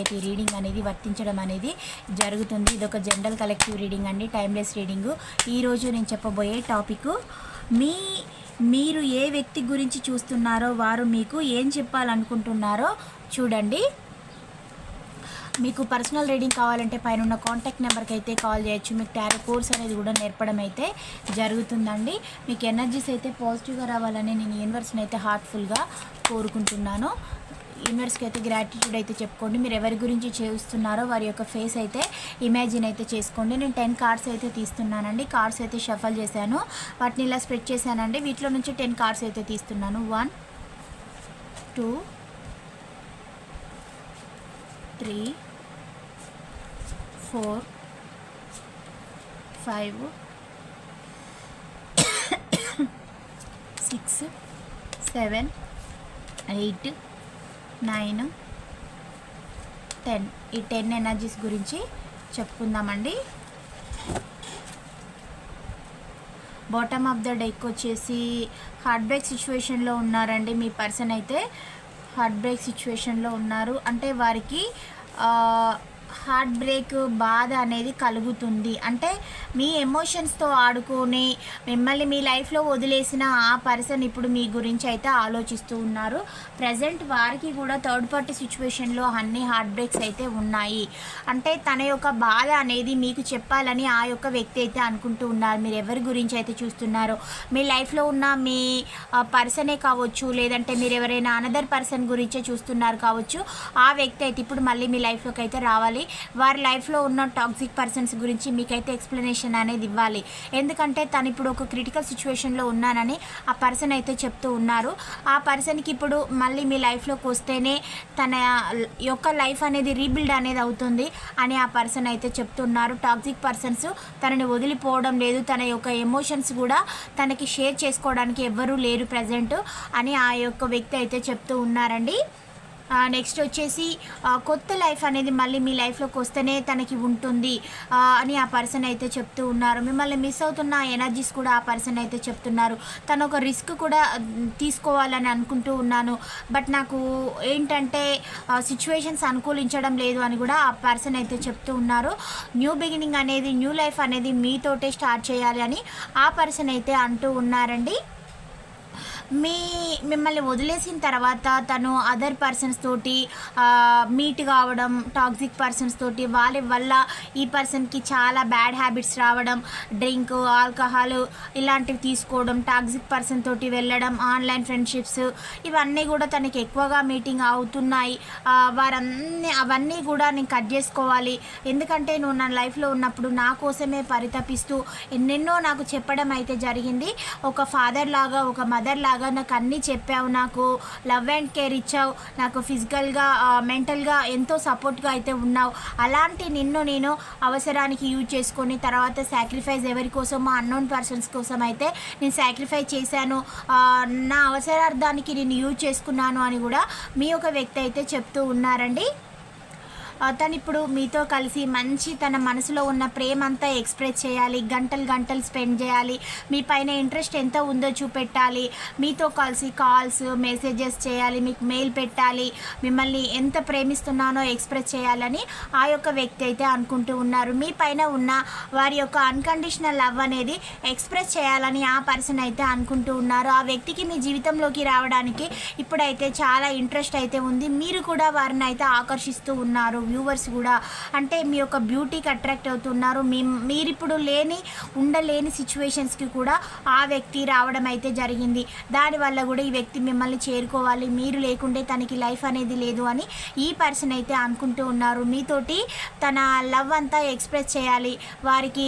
అయితే ఈ రీడింగ్ అనేది వర్తించడం అనేది జరుగుతుంది. ఇది ఒక జనరల్ కలెక్టివ్ రీడింగ్ అండి టైమ్లెస్ రీడింగ్. ఈరోజు నేను చెప్పబోయే టాపిక్ మీ మీరు ఏ వ్యక్తి గురించి చూస్తున్నారో వారు మీకు ఏం చెప్పాలనుకుంటున్నారో చూడండి. మీకు పర్సనల్ రీడింగ్ కావాలంటే పైన ఉన్న కాంటాక్ట్ నెంబర్కి అయితే కాల్ చేయొచ్చు. మీకు టారో కోర్స్ అనేది కూడా నేర్పడం అయితే జరుగుతుందండి. మీకు ఎనర్జీస్ అయితే పాజిటివ్గా రావాలని నేను యూనివర్స్ని అయితే హార్ట్ఫుల్గా కోరుకుంటున్నాను. యూనివర్స్కి అయితే గ్రాటిట్యూడ్ అయితే చెప్పుకోండి. మీరు ఎవరి గురించి చేస్తున్నారో వారి యొక్క ఫేస్ అయితే ఇమాజిన్ అయితే చేసుకోండి. నేను టెన్ కార్డ్స్ అయితే తీస్తున్నానండి. కార్డ్స్ అయితే షఫల్ చేశాను. వాటిని ఇలా స్ప్రెడ్ చేశానండి. వీటిలో నుంచి టెన్ కార్డ్స్ అయితే తీస్తున్నాను. One two three four five six seven eight nine ten. ఈ టెన్ ఎనర్జీస్ గురించి చెప్పుకుందామండి. బాటమ్ ఆఫ్ ద డెక్ వచ్చేసి హార్ట్ బ్రేక్ సిచ్యువేషన్లో ఉన్నారండి మీ పర్సన్ అయితే. హార్ట్ బ్రేక్ సిచ్యువేషన్లో ఉన్నారు. అంటే వారికి హార్ట్ బ్రేక్ బాధ అనేది కలుగుతుంది. అంటే మీ ఎమోషన్స్తో ఆడుకొని మిమ్మల్ని మీ లైఫ్లో వదిలేసిన ఆ పర్సన్ ఇప్పుడు మీ గురించి అయితే ఆలోచిస్తూ ఉన్నారు. ప్రజెంట్ వారికి కూడా థర్డ్ పార్టీ సిచ్యువేషన్లో అన్ని హార్ట్ బ్రేక్స్ అయితే ఉన్నాయి. అంటే తన యొక్క బాధ అనేది మీకు చెప్పాలని ఆ యొక్క వ్యక్తి అయితే అనుకుంటూ ఉన్నారు. మీరు ఎవరి గురించి అయితే చూస్తున్నారో? మీ లైఫ్లో ఉన్న మీ పర్సనే కావచ్చు లేదంటే మీరు ఎవరైనా అనదర్ పర్సన్ గురించే చూస్తున్నారు కావచ్చు ఆ వ్యక్తి అయితే ఇప్పుడు మళ్ళీ మీ లైఫ్లోకి అయితే రావాలి. వారి లైఫ్లో ఉన్న టాక్సిక్ పర్సన్స్ గురించి మీకైతే ఎక్స్ప్లెనేషన్ అనేది ఇవ్వాలి. ఎందుకంటే తను ఇప్పుడు ఒక క్రిటికల్ సిచ్యువేషన్లో ఉన్నానని ఆ పర్సన్ అయితే చెప్తూ ఉన్నారు. ఆ పర్సన్కి ఇప్పుడు మళ్ళీ మీ లైఫ్లోకి వస్తేనే తన యొక్క లైఫ్ అనేది రీబిల్డ్ అనేది అవుతుంది అని ఆ పర్సన్ అయితే చెప్తున్నారు. టాక్సిక్ పర్సన్స్ తనని వదిలిపోవడం లేదు. తన యొక్క ఎమోషన్స్ కూడా తనకి షేర్ చేసుకోవడానికి ఎవ్వరూ లేరు ప్రజెంట్ అని ఆ యొక్క వ్యక్తి అయితే చెప్తూ ఉన్నారండి. నెక్స్ట్ వచ్చేసి కొత్త లైఫ్ అనేది మళ్ళీ మీ లైఫ్లోకి వస్తేనే తనకి ఉంటుంది అని ఆ పర్సన్ అయితే చెప్తూ ఉన్నారు. మిమ్మల్ని మిస్ అవుతున్న ఎనర్జీస్ కూడా ఆ పర్సన్ అయితే చెప్తున్నారు. తను ఒక రిస్క్ కూడా తీసుకోవాలని అనుకుంటూ ఉన్నాను. బట్ నాకు ఏంటంటే సిచ్యువేషన్స్ అనుకూలించడం లేదు అని కూడా ఆ పర్సన్ అయితే చెప్తూ ఉన్నారు. న్యూ బిగినింగ్ అనేది న్యూ లైఫ్ అనేది మీతోటే స్టార్ట్ చేయాలి అని ఆ పర్సన్ అయితే అంటూ ఉన్నారండి. మీ మిమ్మల్ని వదిలేసిన తర్వాత తను అదర్ పర్సన్స్ తోటి మీట్ కావడం టాక్సిక్ పర్సన్స్ తోటి వాళ్ళ వల్ల ఈ పర్సన్కి చాలా బ్యాడ్ హ్యాబిట్స్ రావడం డ్రింక్ ఆల్కహాల్ ఇలాంటివి తీసుకోవడం టాక్సిక్ పర్సన్ తోటి వెళ్ళడం ఆన్లైన్ ఫ్రెండ్షిప్స్ ఇవన్నీ కూడా తనకి ఎక్కువగా మీటింగ్ అవుతున్నాయి. వారన్నీ అవన్నీ కూడా నేను కట్ చేసుకోవాలి. ఎందుకంటే నువ్వు నా లైఫ్లో ఉన్నప్పుడు నా కోసమే పరితపిస్తూ ఎన్నెన్నో నాకు చెప్పడం అయితే జరిగింది. ఒక ఫాదర్ లాగా ఒక మదర్ లాగా నాకు అన్నీ చెప్పావు నాకు లవ్ అండ్ కేర్ ఇచ్చావు నాకు ఫిజికల్గా మెంటల్గా ఎంతో సపోర్ట్గా అయితే ఉన్నావు. అలాంటి నిన్ను నేను అవసరానికి యూజ్ చేసుకొని తర్వాత సాక్రిఫైస్ ఎవరి కోసమో అన్నోన్ పర్సన్స్ కోసం అయితే నేను సాక్రిఫైస్ చేశాను. నా అవసరార్థానికి నేను యూజ్ చేసుకున్నాను అని కూడా మీ ఒక వ్యక్తి అయితే చెప్తూ ఉన్నారండి. తను ఇప్పుడు మీతో కలిసి మంచి తన మనసులో ఉన్న ప్రేమ అంతా ఎక్స్ప్రెస్ చేయాలి గంటలు గంటలు స్పెండ్ చేయాలి మీ పైన ఇంట్రెస్ట్ ఎంత ఉందో చూపెట్టాలి మీతో కలిసి కాల్స్ మెసేజెస్ చేయాలి మీకు మెయిల్ పెట్టాలి మిమ్మల్ని ఎంత ప్రేమిస్తున్నానో ఎక్స్ప్రెస్ చేయాలని ఆ యొక్క వ్యక్తి అయితే అనుకుంటూ ఉన్నారు. మీ పైన ఉన్న వారి యొక్క అన్కండిషనల్ లవ్ అనేది ఎక్స్ప్రెస్ చేయాలని ఆ పర్సన్ అయితే అనుకుంటూ ఉన్నారు. ఆ వ్యక్తికి మీ జీవితంలోకి రావడానికి ఇప్పుడైతే చాలా ఇంట్రెస్ట్ అయితే ఉంది. మీరు కూడా వారిని అయితే ఆకర్షిస్తూ ఉన్నారు. వ్యూవర్స్ కూడా అంటే మీ యొక్క బ్యూటీకి అట్రాక్ట్ అవుతున్నారు. మీ మీరు ఇప్పుడు లేని ఉండలేని సిచ్యువేషన్స్కి కూడా ఆ వ్యక్తి రావడం అయితే జరిగింది. దానివల్ల కూడా ఈ వ్యక్తి మిమ్మల్ని చేరుకోవాలి. మీరు లేకుంటే తనకి లైఫ్ అనేది లేదు అని ఈ పర్సన్ అయితే అనుకుంటూ ఉన్నారు. మీతోటి తన లవ్ అంతా ఎక్స్ప్రెస్ చేయాలి. వారికి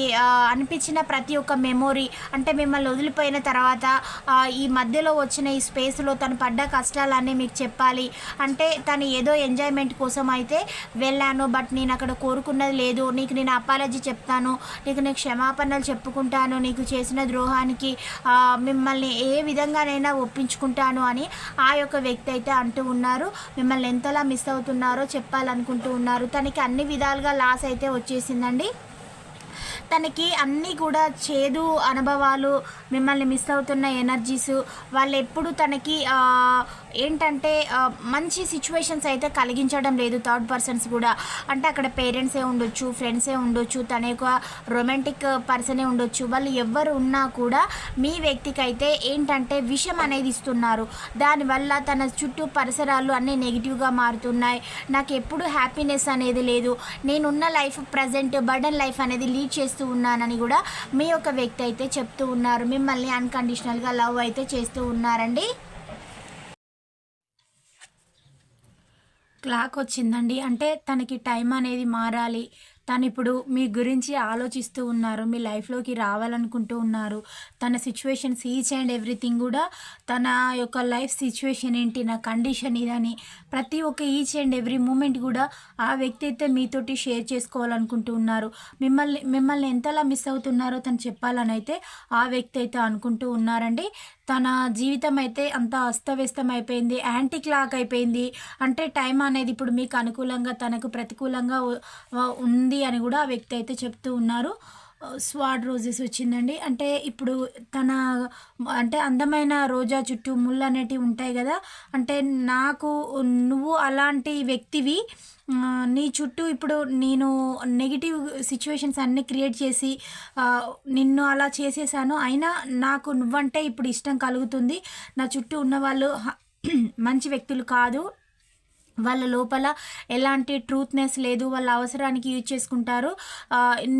అనిపించిన ప్రతి ఒక్క మెమొరీ అంటే మిమ్మల్ని వదిలిపోయిన తర్వాత ఈ మధ్యలో వచ్చిన ఈ స్పేస్లో తను పడ్డ కష్టాలన్నీ మీకు చెప్పాలి. అంటే తను ఏదో ఎంజాయ్మెంట్ కోసం అయితే వెళ్ళాను బట్ నేను అక్కడ కోరుకున్నది లేదు. నీకు నేను అపాలజీ చెప్తాను నీకు నేను క్షమాపణలు చెప్పుకుంటాను నీకు చేసిన ద్రోహానికి మిమ్మల్ని ఏ విధంగానైనా ఒప్పించుకుంటాను అని ఆ యొక్క వ్యక్తి అయితే అంటూ ఉన్నారు. మిమ్మల్ని ఎంతలా మిస్ అవుతున్నారో చెప్పాలనుకుంటూ ఉన్నారు. తనకి అన్ని విధాలుగా లాస్ అయితే వచ్చేసిందండి. తనకి అన్నీ కూడా చేదు అనుభవాలు మిమ్మల్ని మిస్ అవుతున్న ఎనర్జీస్ వాళ్ళు ఎప్పుడు తనకి ఏంటంటే మంచి సిచ్యువేషన్స్ అయితే కలిగించడం లేదు థర్డ్ పర్సన్స్ కూడా. అంటే అక్కడ పేరెంట్సే ఉండొచ్చు ఫ్రెండ్సే ఉండొచ్చు తన యొక్క రొమాంటిక్ పర్సనే ఉండొచ్చు. వాళ్ళు ఎవరు ఉన్నా కూడా మీ వ్యక్తికి అయితే ఏంటంటే విషం అనేది ఇస్తున్నారు. దానివల్ల తన చుట్టూ పరిసరాలు అన్నీ నెగిటివ్గా మారుతున్నాయి. నాకు ఎప్పుడు హ్యాపీనెస్ అనేది లేదు. నేనున్న లైఫ్ ప్రజెంట్ బర్డన్ లైఫ్ అనేది లీడ్ చేసి చేస్తూ ఉన్నానని కూడా మీ యొక్క వ్యక్తి అయితే చెప్తూ ఉన్నారు. మిమ్మల్ని అన్కండిషనల్గా లవ్ అయితే చేస్తూ ఉన్నారండి. క్లాక్ వచ్చిందండి. అంటే తనకి టైం అనేది మారాలి. తను ఇప్పుడు మీ గురించి ఆలోచిస్తూ ఉన్నారు మీ లైఫ్లోకి రావాలనుకుంటూ ఉన్నారు. తన సిచ్యువేషన్స్ ఈచ్ అండ్ ఎవ్రీథింగ్ కూడా తన యొక్క లైఫ్ సిచ్యువేషన్ ఏంటి నా కండిషన్ ఇదని ప్రతి ఒక్క ఈచ్ అండ్ ఎవ్రీ మూమెంట్ కూడా ఆ వ్యక్తి అయితే మీతోటి షేర్ చేసుకోవాలనుకుంటూ ఉన్నారు. మిమ్మల్ని మిమ్మల్ని ఎంతలా మిస్ అవుతున్నారో తను చెప్పాలని అయితే ఆ వ్యక్తి అయితే అనుకుంటూ ఉన్నారండి. తన జీవితం అయితే అంత అస్తవ్యస్తం అయిపోయింది యాంటీ క్లాక్ అయిపోయింది. అంటే టైం అనేది ఇప్పుడు మీకు అనుకూలంగా తనకు ప్రతికూలంగా ఉంది వచ్చింది అని కూడా ఆ వ్యక్తి అయితే చెప్తూ ఉన్నారు. స్వాడ్ రోజెస్ వచ్చిందండి. అంటే ఇప్పుడు తన అంటే అందమైన రోజా చుట్టూ ముళ్ళు అనేటివి ఉంటాయి కదా. అంటే నాకు నువ్వు అలాంటి వ్యక్తివి నీ చుట్టూ ఇప్పుడు నేను నెగిటివ్ సిచ్యువేషన్స్ అన్నీ క్రియేట్ చేసి నిన్ను అలా చేసేసాను. అయినా నాకు నువ్వంటే ఇప్పుడు ఇష్టం కలుగుతుంది. నా చుట్టూ ఉన్నవాళ్ళు మంచి వ్యక్తులు కాదు. వాళ్ళ లోపల ఎలాంటి ట్రూత్నెస్ లేదు వాళ్ళ అవసరానికి యూజ్ చేసుకుంటారు.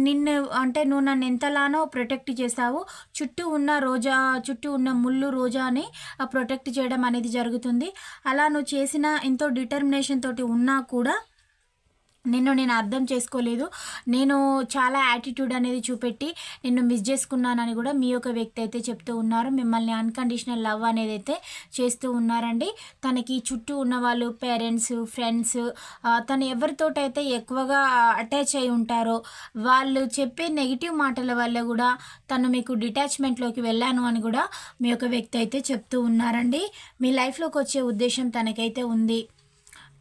నిన్ను అంటే నువ్వు నన్ను ఎంతలానో ప్రొటెక్ట్ చేసావు చుట్టూ ఉన్న రోజా చుట్టూ ఉన్న ముళ్ళు రోజాని ప్రొటెక్ట్ చేయడం అనేది జరుగుతుంది. అలా నువ్వు చేసిన ఎంతో డిటర్మినేషన్ తోటి ఉన్నా కూడా నిన్ను నేను అర్థం చేసుకోలేదు. నేను చాలా యాటిట్యూడ్ అనేది చూపెట్టి నిన్ను మిస్ చేసుకున్నానని కూడా మీ యొక్క వ్యక్తి అయితే చెప్తూ ఉన్నారు. మిమ్మల్ని అన్కండిషనల్ లవ్ అనేది అయితే చేస్తూ ఉన్నారండి. తనకి చుట్టూ ఉన్న వాళ్ళు పేరెంట్స్ ఫ్రెండ్స్ తను ఎవరితోటైతే ఎక్కువగా అటాచ్ అయి ఉంటారో వాళ్ళు చెప్పే నెగిటివ్ మాటల వల్ల కూడా తను మీకు డిటాచ్మెంట్లోకి వెళ్ళాను అని కూడా మీ యొక్క వ్యక్తి అయితే చెప్తూ ఉన్నారండి. మీ లైఫ్లోకి వచ్చే ఉద్దేశం తనకైతే ఉంది.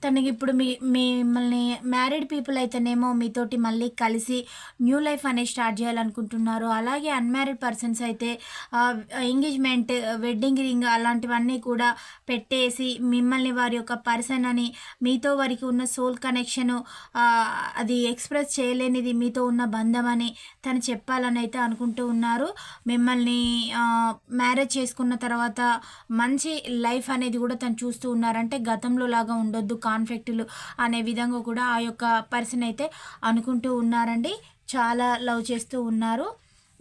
తనకి ఇప్పుడు మీ మిమ్మల్ని మ్యారీడ్ పీపుల్ అయితేనేమో మీతోటి మళ్ళీ కలిసి న్యూ లైఫ్ అనేది స్టార్ట్ చేయాలనుకుంటున్నారు. అలాగే అన్మ్యారీడ్ పర్సన్స్ అయితే ఎంగేజ్మెంట్ వెడ్డింగ్ రింగ్ అలాంటివన్నీ కూడా పెట్టేసి మిమ్మల్ని వారి యొక్క పర్సన్ అని మీతో వారికి ఉన్న సోల్ కనెక్షన్ అది ఎక్స్ప్రెస్ చేయలేనిది మీతో ఉన్న బంధం అని తను చెప్పాలని అయితే అనుకుంటూ ఉన్నారు. మిమ్మల్ని మ్యారేజ్ చేసుకున్న తర్వాత మంచి లైఫ్ అనేది కూడా తను చూస్తూ ఉన్నారంటే గతంలో లాగా ఉండొద్దు కాన్ఫ్లిక్ట్లు అనే విధంగా కూడా ఆ యొక్క పర్సన్ అయితే అనుకుంటూ ఉన్నారండి. చాలా లవ్ చేస్తూ ఉన్నారు.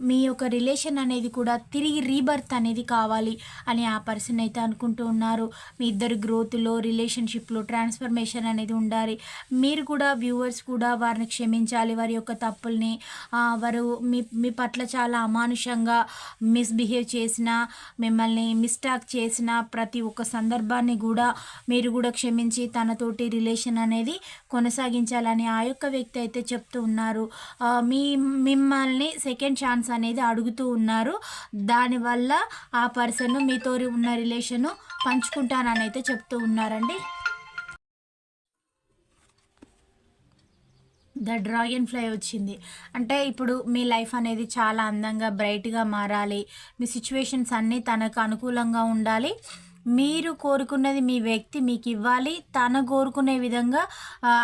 మీ యొక్క రిలేషన్ అనేది కూడా తిరిగి రీబర్త్ అనేది కావాలి అని ఆ పర్సన్ అయితే అనుకుంటూ ఉన్నారు. మీ ఇద్దరు గ్రోత్లో రిలేషన్షిప్లో ట్రాన్స్ఫర్మేషన్ అనేది ఉండాలి. మీరు కూడా వ్యూవర్స్ కూడా వారిని క్షమించాలి. వారి యొక్క తప్పుల్ని వారు మీ మీ పట్ల చాలా అమానుషంగా మిస్బిహేవ్ చేసిన మిమ్మల్ని మిస్టాక్ చేసిన ప్రతి ఒక్క సందర్భాన్ని కూడా మీరు కూడా క్షమించి తనతోటి రిలేషన్ అనేది కొనసాగించాలని ఆ యొక్క వ్యక్తి అయితే చెప్తూ ఉన్నారు. మీ మిమ్మల్ని సెకండ్ ఛాన్స్ అనేది అడుగుతూ ఉన్నారు. దానివల్ల ఆ పర్సన్ మీతో ఉన్న రిలేషను పంచుకుంటానని అయితే చెప్తూ ఉన్నారండి. ద డ్రాగన్ ఫ్లై వచ్చింది. అంటే ఇప్పుడు మీ లైఫ్ అనేది చాలా అందంగా బ్రైట్గా మారాలి. మీ సిచ్యువేషన్స్ అన్నీ తనకు అనుకూలంగా ఉండాలి. మీరు కోరుకున్నది మీ వ్యక్తి మీకు ఇవ్వాలి. తను కోరుకునే విధంగా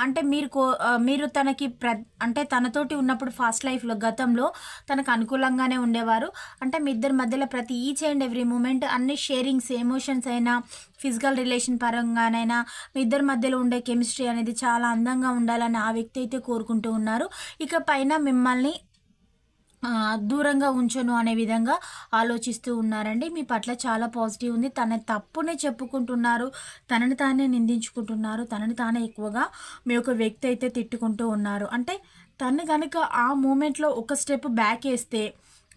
అంటే మీరు కో మీరు తనకి ప్ర అంటే తనతోటి ఉన్నప్పుడు ఫాస్ట్ లైఫ్లో గతంలో తనకు అనుకూలంగానే ఉండేవారు. అంటే మీ ఇద్దరి మధ్యలో ప్రతి ఈచ్ అండ్ ఎవ్రీ మూమెంట్ అన్ని షేరింగ్స్ ఎమోషన్స్ అయినా ఫిజికల్ రిలేషన్ పరంగానైనా మీ ఇద్దరి మధ్యలో ఉండే కెమిస్ట్రీ అనేది చాలా అందంగా ఉండాలని ఆ వ్యక్తి అయితే కోరుకుంటూ ఉన్నారు. ఇక పైన మిమ్మల్ని దూరంగా ఉంచను అనే విధంగా ఆలోచిస్తూ ఉన్నారండి. మీ పట్ల చాలా పాజిటివ్ ఉంది. తన తప్పునే చెప్పుకుంటున్నారు. తనని తానే నిందించుకుంటున్నారు. తనని తానే ఎక్కువగా మీ ఒక వ్యక్తి అయితే తిట్టుకుంటూ ఉన్నారు. అంటే తను కనుక ఆ మూమెంట్లో ఒక స్టెప్ బ్యాక్ వేస్తే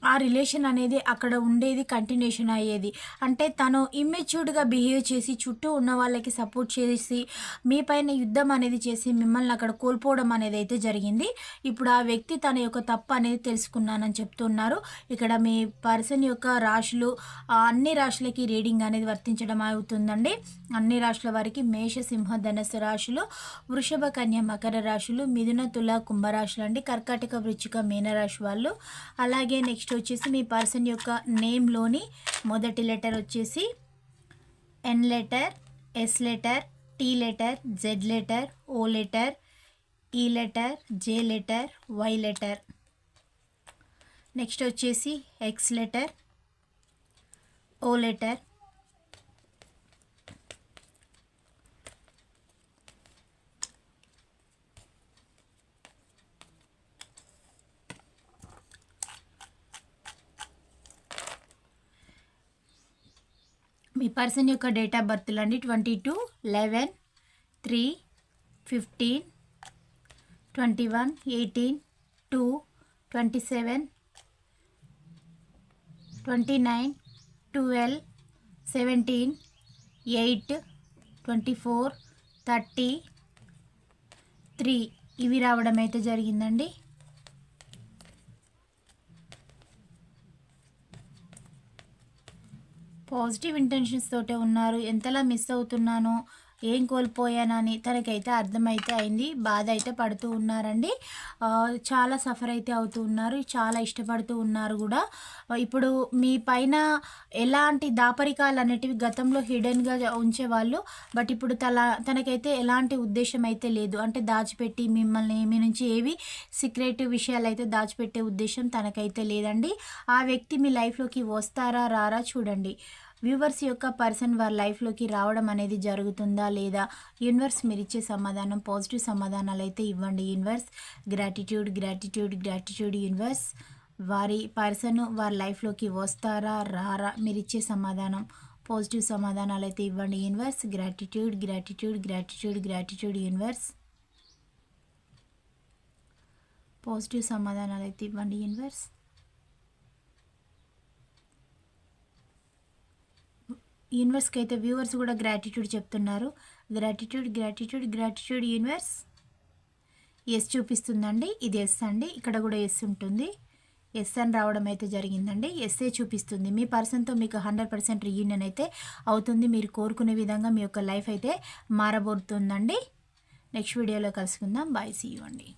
ఆ రిలేషన్ అనేది అక్కడ ఉండేది కంటిన్యూషన్ అయ్యేది. అంటే తను ఇమ్మెచ్యూర్డ్గా బిహేవ్ చేసి చుట్టూ ఉన్న వాళ్ళకి సపోర్ట్ చేసి మీ పైన యుద్ధం అనేది చేసి మిమ్మల్ని అక్కడ కోల్పోవడం అనేది అయితే జరిగింది. ఇప్పుడు ఆ వ్యక్తి తన యొక్క తప్పు అనేది తెలుసుకున్నానని చెప్తున్నారు. ఇక్కడ మీ పర్సన్ యొక్క రాశులు అన్ని రాశులకి రీడింగ్ అనేది వర్తించడం అవుతుందండి. అన్ని రాశుల వారికి మేష సింహ ధనస్సు రాశులు వృషభ కన్య మకర రాశులు మిథున తుల కుంభరాశులు అండి. కర్కాటక వృచ్చిక మీనరాశి వాళ్ళు. అలాగే నెక్స్ట్ వచ్చేసి మీ పర్సన్ యొక్క నేమ్లోని మొదటి లెటర్ వచ్చేసి N letter S letter T letter Z letter O letter E letter J letter Y letter next వచ్చేసి ఎక్స్ లెటర్ ఓ లెటర్ మీ పర్సన్ యొక్క డేట్ ఆఫ్ బర్త్లు అండి twenty two eleven three fifteen twenty one eighteen two twenty seven twenty nine twelve seventeen eight twenty four thirty three. ఇవి రావడం అయితే జరిగిందండి. Positive intentions తోటే ఉన్నారు. ఎంతలా మిస్ అవుతున్నానో ఏం కోల్పోయానని తనకైతే అర్థమైతే అయింది బాధ అయితే పడుతూ ఉన్నారండి. చాలా సఫర్ అయితే అవుతూ ఉన్నారు చాలా ఇష్టపడుతూ ఉన్నారు కూడా. ఇప్పుడు మీ పైన ఎలాంటి దాపరికాలు అనేటివి గతంలో హిడెన్గా ఉంచేవాళ్ళు బట్ ఇప్పుడు తల తనకైతే ఎలాంటి ఉద్దేశం అయితే లేదు. అంటే దాచిపెట్టి మిమ్మల్ని మీ నుంచి ఏవి సీక్రెట్ విషయాలు అయితే దాచిపెట్టే ఉద్దేశం తనకైతే లేదండి. ఆ వ్యక్తి మీ లైఫ్లోకి వస్తారా రారా చూడండి. వ్యూవర్స్ యొక్క పర్సన్ వారి లైఫ్లోకి రావడం అనేది జరుగుతుందా లేదా? యూనివర్స్ మీరు ఇచ్చే సమాధానం పాజిటివ్ సమాధానాలు అయితే ఇవ్వండి universe. Gratitude gratitude gratitude universe. వారి పర్సన్ వారి లైఫ్లోకి వస్తారా రారా మీరు ఇచ్చే సమాధానం పాజిటివ్ సమాధానాలు అయితే ఇవ్వండి universe. Gratitude gratitude gratitude gratitude universe. Positive సమాధానాలు అయితే ఇవ్వండి యూనివర్స్. యూనివర్స్కి అయితే వ్యూవర్స్ కూడా గ్రాటిట్యూడ్ చెప్తున్నారు. Gratitude gratitude gratitude universe. Yes చూపిస్తుందండి ఇది ఎస్ అండి ఇక్కడ కూడా ఎస్ ఉంటుంది. ఎస్ అని రావడం అయితే జరిగిందండి ఎస్ఏ చూపిస్తుంది. మీ పర్సన్తో మీకు హండ్రెడ్ పర్సెంట్ రీయూనియన్ అయితే అవుతుంది. మీరు కోరుకునే విధంగా మీ యొక్క లైఫ్ అయితే మారబోతుందండి. నెక్స్ట్ వీడియోలో కలుసుకుందాం. బాయ్ సీ యూ అండి.